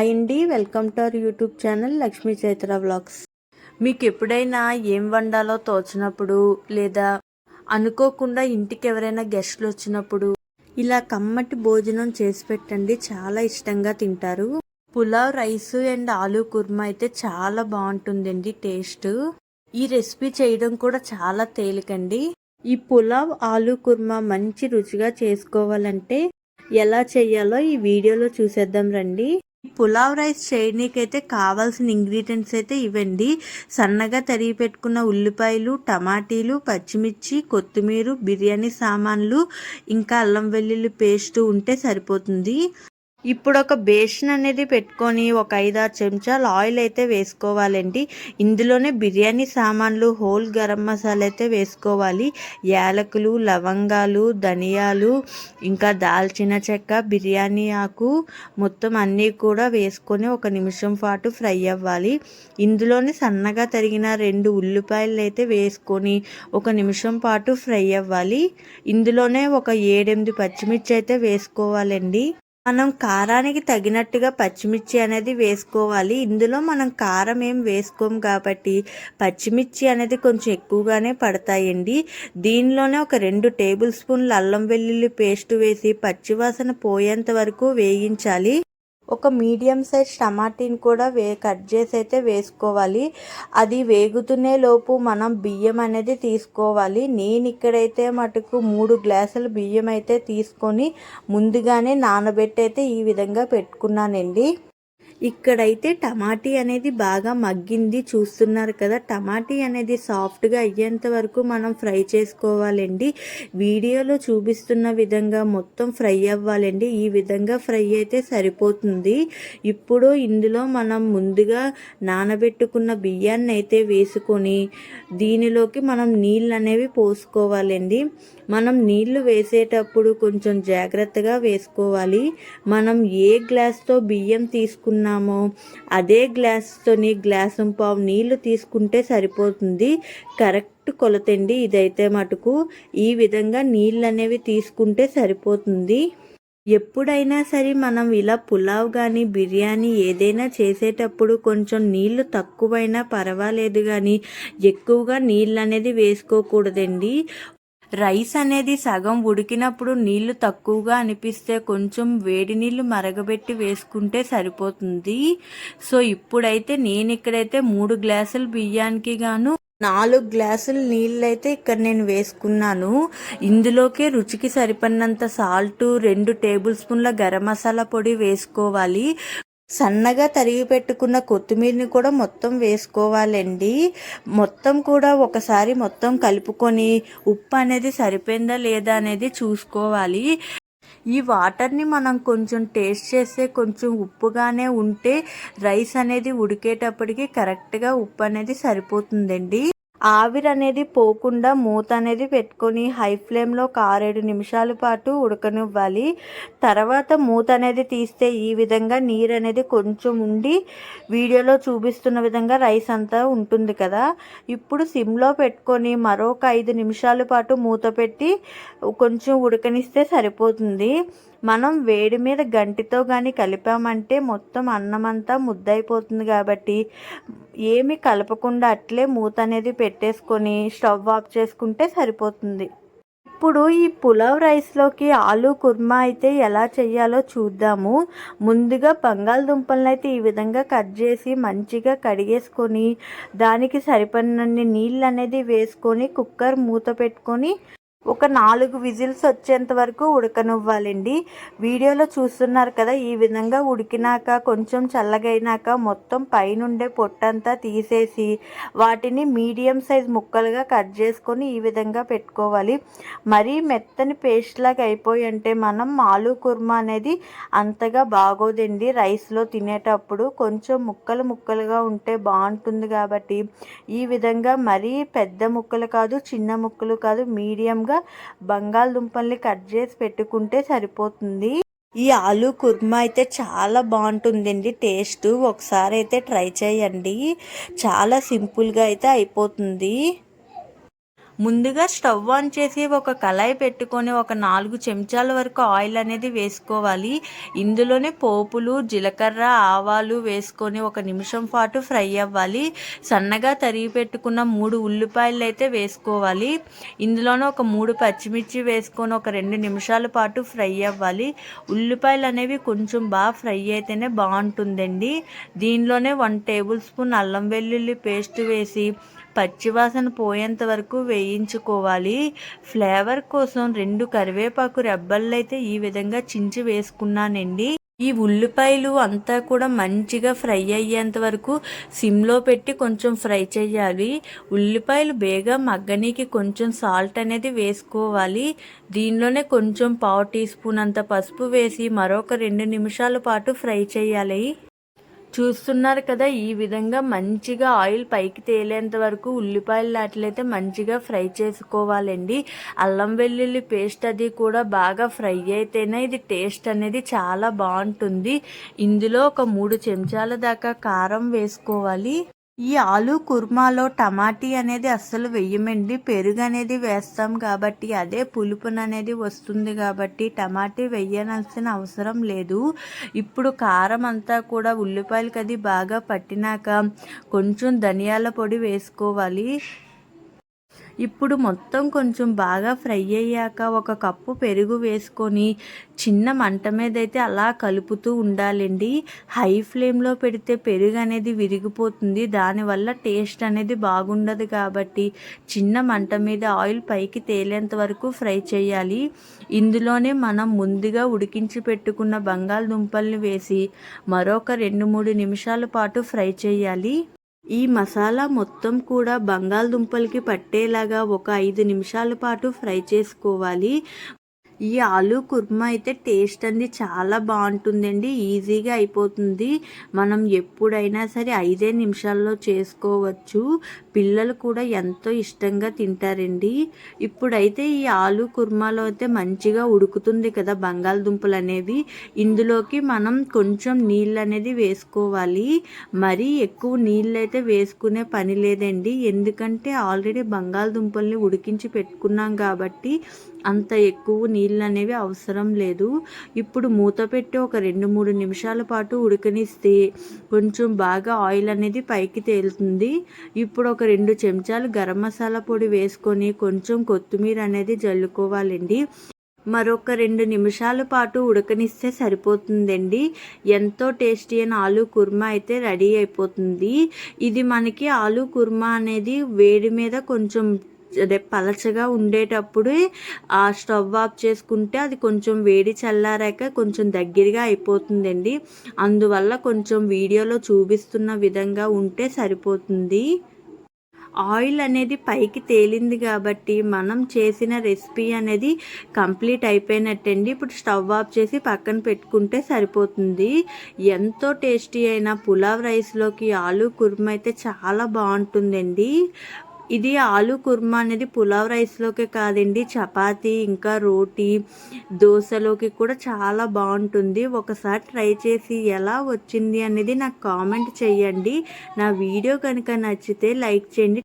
Hi అండి welcome to our YouTube channel Lakshmi Chaitra vlogs. మీకు ఎప్పుడైనా ఏం వండాలో తోచినప్పుడు లేదా అనుకోకుండా ఇంటికి ఎవరైనా గెస్ట్లు వచ్చినప్పుడు ఇలా కమ్మటి భోజనం చేసి పెట్టండి చాలా ఇష్టంగా తింటారు. పులావ్ రైస్ అండ్ ఆలూ కుర్మా అయితే చాలా బాగుంటుందండి టేస్ట్. ఈ రెసిపీ చేయడం కూడా చాలా తేలికండి. ఈ పులావ్ ఆలూ కుర్మా మంచి రుచిగా చేసుకోవాలంటే ఎలా చేయాలో ఈ వీడియోలో చూసేద్దాం రండి. పులావ్ రైస్ చేయడానికైతే కావాల్సిన ఇంగ్రీడియంట్స్ అయితే ఇవ్వండి సన్నగా తరిగి పెట్టుకున్న ఉల్లిపాయలు టమాటీలు పచ్చిమిర్చి కొత్తిమీర బిర్యానీ సామాన్లు ఇంకా అల్లం వెల్లుల్లి పేస్ట్ ఉంటే సరిపోతుంది. ఇప్పుడు ఒక బేషన్ అనేది పెట్టుకొని ఒక ఐదారు చెంచాలు ఆయిల్ అయితే వేసుకోవాలండి. ఇందులోనే బిర్యానీ సామాన్లు హోల్ గరం మసాలా అయితే వేసుకోవాలి. యాలకులు లవంగాలు ధనియాలు ఇంకా దాల్చిన చెక్క బిర్యానీ ఆకు మొత్తం అన్నీ కూడా వేసుకొని ఒక నిమిషం పాటు ఫ్రై అవ్వాలి. ఇందులోనే సన్నగా తరిగిన రెండు ఉల్లిపాయలు అయితే వేసుకొని ఒక నిమిషం పాటు ఫ్రై అవ్వాలి. ఇందులోనే ఒక ఏడెనిమిది పచ్చిమిర్చి అయితే వేసుకోవాలండి. మనం కారానికి తగినట్టుగా పచ్చిమిర్చి అనేది వేసుకోవాలి. ఇందులో మనం కారం ఏం వేసుకోం కాబట్టి పచ్చిమిర్చి అనేది కొంచెం ఎక్కువగానే పడతాయండి. దీనిలోనే ఒక రెండు టేబుల్ స్పూన్లు అల్లం వెల్లుల్లి పేస్ట్ వేసి పచ్చివాసన పోయేంత వరకు వేయించాలి. ఒక మీడియం సైజ్ టమాటీని కూడా వే కట్ చేసి అయితే వేసుకోవాలి. అది వేగుతునే లోపు మనం బియ్యం అనేది తీసుకోవాలి. నేను ఇక్కడైతే మటుకు మూడు గ్లాసుల బియ్యం అయితే తీసుకొని ముందుగానే నానబెట్టి అయితే ఈ విధంగా పెట్టుకున్నానండి. ఇక్కడైతే టమాటీ అనేది బాగా మగ్గింది. చూస్తున్నారు కదా టమాటీ అనేది సాఫ్ట్గా అయ్యేంత వరకు మనం ఫ్రై చేసుకోవాలండి. వీడియోలో చూపిస్తున్న విధంగా మొత్తం ఫ్రై అవ్వాలండి. ఈ విధంగా ఫ్రై అయితే సరిపోతుంది. ఇప్పుడు ఇందులో మనం ముందుగా నానబెట్టుకున్న బియ్యాన్ని అయితే వేసుకొని దీనిలోకి మనం నీళ్ళు అనేవి పోసుకోవాలండి. మనం నీళ్ళు వేసేటప్పుడు కొంచెం జాగ్రత్తగా వేసుకోవాలి. మనం ఏ గ్లాస్తో బియ్యం తీసుకున్నా తీసుకున్నామో. అదే గ్లాస్తోని గ్లాసు పావు నీళ్ళు తీసుకుంటే సరిపోతుంది. కరెక్ట్ కొలతండి ఇదైతే మటుకు. ఈ విధంగా నీళ్ళు అనేవి తీసుకుంటే సరిపోతుంది. ఎప్పుడైనా సరే మనం ఇలా పులావ్ కానీ బిర్యానీ ఏదైనా చేసేటప్పుడు కొంచెం నీళ్ళు తక్కువైనా పర్వాలేదు కానీ ఎక్కువగా నీళ్ళు అనేది వేసుకోకూడదండి. రైస్ అనేది సగం ఉడికినప్పుడు నీళ్ళు తక్కువగా అనిపిస్తే కొంచెం వేడి నీళ్ళు మరగబెట్టి వేసుకుంటే సరిపోతుంది. సో ఇప్పుడైతే నేను ఇక్కడైతే మూడు గ్లాసులు బియ్యానికి గాను నాలుగు గ్లాసులు నీళ్ళు అయితే ఇక్కడ నేను వేసుకున్నాను. ఇందులోకే రుచికి సరిపడినంత సాల్ట్ రెండు టేబుల్ స్పూన్ల గరం మసాలా పొడి వేసుకోవాలి. సన్నగా తరిగి పెట్టుకున్న కొత్తిమీరని కూడా మొత్తం వేసుకోవాలండి. మొత్తం కూడా ఒకసారి మొత్తం కలుపుకొని ఉప్పు అనేది సరిపోయిందా లేదా అనేది చూసుకోవాలి. ఈ వాటర్ని మనం కొంచెం టేస్ట్ చేస్తే కొంచెం ఉప్పుగానే ఉంటే రైస్ అనేది ఉడికేటప్పటికి కరెక్ట్గా ఉప్పు అనేది సరిపోతుందండి. ఆవిరి అనేది పోకుండా మూత అనేది పెట్టుకొని హై ఫ్లేమ్లో ఒక ఆరేడు నిమిషాల పాటు ఉడకనివ్వాలి. తర్వాత మూత అనేది తీస్తే ఈ విధంగా నీరు అనేది కొంచెం ఉండి వీడియోలో చూపిస్తున్న విధంగా రైస్ అంతా ఉంటుంది కదా. ఇప్పుడు సిమ్లో పెట్టుకొని మరొక ఐదు నిమిషాల పాటు మూత పెట్టి కొంచెం ఉడకనిస్తే సరిపోతుంది. మనం వేడి మీద గంటితో కానీ కలిపామంటే మొత్తం అన్నమంతా ముద్దైపోతుంది ముద్దయిపోతుంది కాబట్టి ఏమి కలపకుండా అట్లే మూత అనేది పెట్టేసుకొని స్టవ్ ఆఫ్ చేసుకుంటే సరిపోతుంది. ఇప్పుడు ఈ పులావ్ రైస్లోకి ఆలు కుర్మా అయితే ఎలా చేయాలో చూద్దాము. ముందుగా బంగాళదుంపలను అయితే ఈ విధంగా కట్ చేసి మంచిగా కడిగేసుకొని దానికి సరిపడినన్ని నీళ్ళు అనేది వేసుకొని కుక్కర్ మూత పెట్టుకొని ఒక నాలుగు విజిల్స్ వచ్చేంత వరకు ఉడకనివ్వాలండి. వీడియోలో చూస్తున్నారు కదా ఈ విధంగా ఉడికినాక కొంచెం చల్లగైనాక మొత్తం పైనుండే పొట్టంతా తీసేసి వాటిని మీడియం సైజ్ ముక్కలుగా కట్ చేసుకొని ఈ విధంగా పెట్టుకోవాలి. మరీ మెత్తని పేస్ట్ లాగా అయిపోయి అంటే మనం ఆలు కుర్మా అనేది అంతగా బాగోదండి. రైస్లో తినేటప్పుడు కొంచెం ముక్కలు ముక్కలుగా ఉంటే బాగుంటుంది కాబట్టి ఈ విధంగా మరీ పెద్ద ముక్కలు కాదు చిన్న ముక్కలు కాదు మీడియంగా బంగాళదుంపల్ని కట్ చేసి పెట్టుకుంటే సరిపోతుంది. ఈ ఆలు కుర్మా అయితే చాలా బాగుంటుందండి. టేస్ట్ ఒకసారి అయితే ట్రై చేయండి. చాలా సింపుల్గా అయితే అయిపోతుంది. ముందుగా స్టవ్ ఆన్ చేసి ఒక కళాయి పెట్టుకొని ఒక నాలుగు చెంచాల వరకు ఆయిల్ అనేది వేసుకోవాలి. ఇందులోనే పోపులు జీలకర్ర ఆవాలు వేసుకొని ఒక నిమిషం పాటు ఫ్రై అవ్వాలి. సన్నగా తరిగి పెట్టుకున్న మూడు ఉల్లిపాయలు అయితే వేసుకోవాలి. ఇందులోనే ఒక మూడు పచ్చిమిర్చి వేసుకొని ఒక రెండు నిమిషాల పాటు ఫ్రై అవ్వాలి. ఉల్లిపాయలు అనేవి కొంచెం బాగా ఫ్రై అయితేనే బాగుంటుందండి. దీనిలోనే వన్ టేబుల్ స్పూన్ అల్లం వెల్లుల్లి పేస్ట్ వేసి పచ్చివాసన పోయేంత వరకు వేయించుకోవాలి. ఫ్లేవర్ కోసం రెండు కరివేపాకు రెబ్బలు ఈ విధంగా చించి వేసుకున్నానండి. ఈ ఉల్లిపాయలు అంతా కూడా మంచిగా ఫ్రై అయ్యేంత వరకు సిమ్లో పెట్టి కొంచెం ఫ్రై చేయాలి. ఉల్లిపాయలు బేగా మగ్గనీకి కొంచెం సాల్ట్ అనేది వేసుకోవాలి. దీనిలోనే కొంచెం పావు టీ స్పూన్ అంత పసుపు వేసి మరొక రెండు నిమిషాల పాటు ఫ్రై చేయాలి. చూస్తున్నారు కదా ఈ విధంగా మంచిగా ఆయిల్ పైకి తేలేంత వరకు ఉల్లిపాయలు లాట్లయితే మంచిగా ఫ్రై చేసుకోవాలండి. అల్లం వెల్లుల్లి పేస్ట్ అది కూడా బాగా ఫ్రై అయితేనే ఇది టేస్ట్ అనేది చాలా బాగుంటుంది. ఇందులో ఒక మూడు చెంచాల దాకా కారం వేసుకోవాలి. ఈ ఆలు కుర్మాలో టమాటీ అనేది అస్సలు వెయ్యమండి. పెరుగు అనేది వేస్తాం కాబట్టి అదే పులుపున అనేది వస్తుంది కాబట్టి టమాటీ వెయ్యనాల్సిన అవసరం లేదు. ఇప్పుడు కారం అంతా కూడా ఉల్లిపాయలకి అది బాగా పట్టినాక కొంచెం ధనియాల పొడి వేసుకోవాలి. ఇప్పుడు మొత్తం కొంచెం బాగా ఫ్రై అయ్యాక ఒక కప్పు పెరుగు వేసుకొని చిన్న మంట మీద అయితే అలా కలుపుతూ ఉండాలండి. హై ఫ్లేమ్లో పెడితే పెరుగు అనేది విరిగిపోతుంది. దానివల్ల టేస్ట్ అనేది బాగుండదు కాబట్టి చిన్న మంట మీద ఆయిల్ పైకి తేలేంత వరకు ఫ్రై చేయాలి. ఇందులోనే మనం ముందుగా ఉడికించి పెట్టుకున్న బంగాళదుంపల్ని వేసి మరొక రెండు మూడు నిమిషాల పాటు ఫ్రై చేయాలి. ఈ మసాలా మొత్తం కూడా బంగాళదుంపలకి పట్టేలాగా ఒక ఐదు నిమిషాల పాటు ఫ్రై చేసుకోవాలి. ఈ ఆలు కుర్మా అయితే టేస్ట్ అంది చాలా బాగుంటుందండి ఈజీగా అయిపోతుంది. మనం ఎప్పుడైనా సరే ఐదే నిమిషాల్లో చేసుకోవచ్చు. పిల్లలు కూడా ఎంతో ఇష్టంగా తింటారండి. ఇప్పుడైతే ఈ ఆలు కుర్మాలో అయితే మంచిగా ఉడుకుతుంది కదా బంగాళదుంపలు అనేవి. ఇందులోకి మనం కొంచెం నీళ్ళు అనేది వేసుకోవాలి. మరీ ఎక్కువ నీళ్ళు అయితే వేసుకునే పని లేదండి. ఎందుకంటే ఆల్రెడీ బంగాళదుంపల్ని ఉడికించి పెట్టుకున్నాం కాబట్టి అంత ఎక్కువ నీళ్ళు అనేవి అవసరం లేదు. ఇప్పుడు మూత పెట్టి ఒక రెండు మూడు నిమిషాల పాటు ఉడకనిస్తే కొంచెం బాగా ఆయిల్ అనేది పైకి తేలుతుంది. ఇప్పుడు ఒక రెండు చెంచాలు గరం మసాలా పొడి వేసుకొని కొంచెం కొత్తిమీర అనేది జల్లుకోవాలండి. మరొక రెండు నిమిషాల పాటు ఉడకనిస్తే సరిపోతుందండి. ఎంతో టేస్టీ అయిన ఆలు కుర్మా అయితే రెడీ అయిపోతుంది. ఇది మనకి ఆలు కుర్మా అనేది వేడి మీద కొంచెం అదే పలచగా ఉండేటప్పుడు ఆ స్టవ్ ఆఫ్ చేసుకుంటే అది కొంచెం వేడి చల్లారాక కొంచెం దగ్గరగా అయిపోతుందండి. అందువల్ల కొంచెం వీడియోలో చూపిస్తున్న విధంగా ఉంటే సరిపోతుంది. ఆయిల్ అనేది పైకి తేలింది కాబట్టి మనం చేసిన రెసిపీ అనేది కంప్లీట్ అయిపోయినట్టండి. ఇప్పుడు స్టవ్ ఆఫ్ చేసి పక్కన పెట్టుకుంటే సరిపోతుంది. ఎంతో టేస్టీ అయిన పులావ్ రైస్లోకి ఆలు కుర్మ అయితే చాలా బాగుంటుందండి. ఇది ఆలు కుర్మా అనేది పులావ్ రైస్లోకే కాదండి చపాతీ ఇంకా రోటీ దోశలోకి కూడా చాలా బాగుంటుంది. ఒకసారి ట్రై చేసి ఎలా వచ్చింది అనేది నాకు కామెంట్ చేయండి. నా వీడియో కనుక నచ్చితే లైక్ చేయండి.